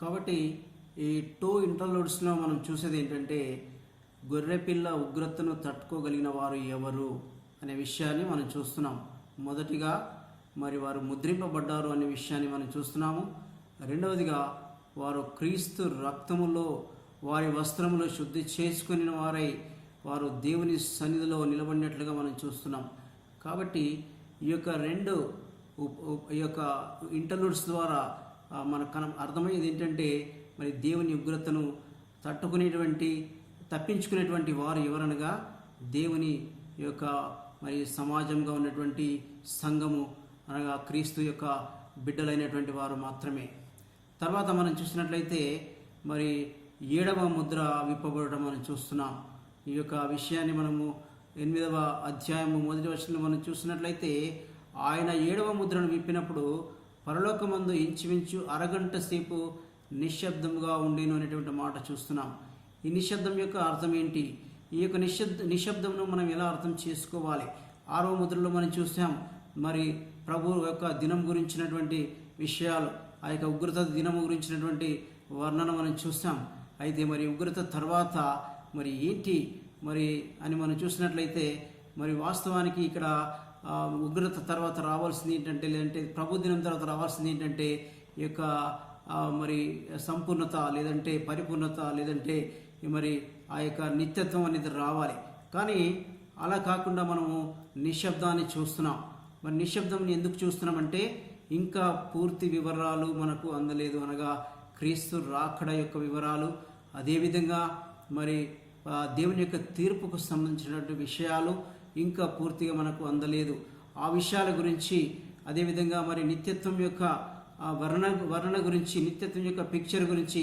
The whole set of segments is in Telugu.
కాబట్టి ఈ టూ ఇంటర్లూడ్స్లో మనం చూసేది ఏంటంటే గొర్రెపిల్ల ఉగ్రతను తట్టుకోగలిగిన వారు ఎవరు అనే విషయాన్ని మనం చూస్తున్నాం. మొదటిగా మరి వారు ముద్రింపబడ్డారు అనే విషయాన్ని మనం చూస్తున్నాము. రెండవదిగా వారు క్రీస్తు రక్తములో వారి వస్త్రములో శుద్ధి చేసుకుని వారై వారు దేవుని సన్నిధిలో నిలబడినట్లుగా మనం చూస్తున్నాం. కాబట్టి ఈ యొక్క రెండు ఈ యొక్క ఇంటర్లూడ్స్ ద్వారా మనకు కన అర్థమయ్యేది ఏంటంటే మరి దేవుని ఉగ్రతను తట్టుకునేటువంటి తప్పించుకునేటువంటి వారు ఎవరనగా దేవుని యొక్క మరి సమాజంగా ఉన్నటువంటి సంఘము అనగా క్రీస్తు యొక్క బిడ్డలైనటువంటి వారు మాత్రమే. తర్వాత మనం చూసినట్లయితే మరి ఏడవ ముద్ర విప్పబడటం మనం చూస్తున్నాం. ఈ యొక్క విషయాన్ని మనము ఎనిమిదవ అధ్యాయము మొదటి వర్షంలో మనం చూసినట్లయితే ఆయన ఏడవ ముద్రను విప్పినప్పుడు పరలోకమందు ఇంచుమించు అరగంట సేపు నిశ్శబ్దంగా ఉండేను అనేటువంటి మాట చూస్తున్నాం. ఈ నిశ్శబ్దం యొక్క అర్థం ఏంటి? ఈ యొక్క నిశ్శబ్ద నిశ్శబ్దంను మనం ఎలా అర్థం చేసుకోవాలి? ఆరవ ముద్రలో మనం చూసాం. మరి ప్రభు యొక్క దినం గురించినటువంటి విషయాలు ఆ యొక్క ఉగ్రత దినం గురించినటువంటి వర్ణన మనం చూసాం. అయితే మరి ఉగ్రత తర్వాత మరి ఏంటి? మరి అని మనం చూసినట్లయితే మరి వాస్తవానికి ఇక్కడ ఉగ్రత తర్వాత రావాల్సింది ఏంటంటే లేదంటే ప్రభు దినం తర్వాత రావాల్సింది ఏంటంటే ఈ యొక్క మరి సంపూర్ణత లేదంటే పరిపూర్ణత లేదంటే మరి ఆ యొక్క నిత్యత్వం అనేది రావాలి. కానీ అలా కాకుండా మనము నిశ్శబ్దాన్ని చూస్తున్నాం. మరి నిశ్శబ్దం ఎందుకు చూస్తున్నామంటే ఇంకా పూర్తి వివరాలు మనకు అందలేదు అనగా క్రీస్తు రాకడ యొక్క వివరాలు అదేవిధంగా మరి దేవుని యొక్క తీర్పుకు సంబంధించినటువంటి విషయాలు ఇంకా పూర్తిగా మనకు అందలేదు. ఆ విషయాల గురించి అదేవిధంగా మరి నిత్యత్వం యొక్క వర్ణ వర్ణన గురించి నిత్యత్వం యొక్క పిక్చర్ గురించి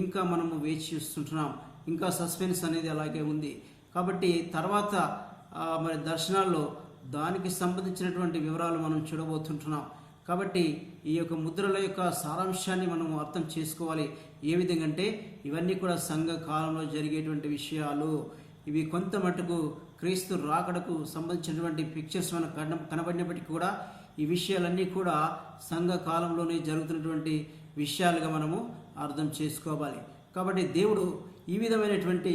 ఇంకా మనము వేచి చూస్తుంటున్నాం. ఇంకా సస్పెన్స్ అనేది అలాగే ఉంది. కాబట్టి తర్వాత మరి దర్శనాల్లో దానికి సంబంధించినటువంటి వివరాలు మనం చూడబోతుంటున్నాం. కాబట్టి ఈ యొక్క ముద్రల యొక్క సారాంశాన్ని మనం అర్థం చేసుకోవాలి. ఏ విధంగా అంటే ఇవన్నీ కూడా సంఘ కాలంలో జరిగేటువంటి విషయాలు. ఇవి కొంత మటుకు క్రీస్తు రాకడకు సంబంధించినటువంటి పిక్చర్స్ మనకు కన కనబడినప్పటికీ కూడా ఈ విషయాలన్నీ కూడా సంఘ కాలంలోనే జరుగుతున్నటువంటి విషయాలుగా మనము అర్థం చేసుకోవాలి. కాబట్టి దేవుడు ఈ విధమైనటువంటి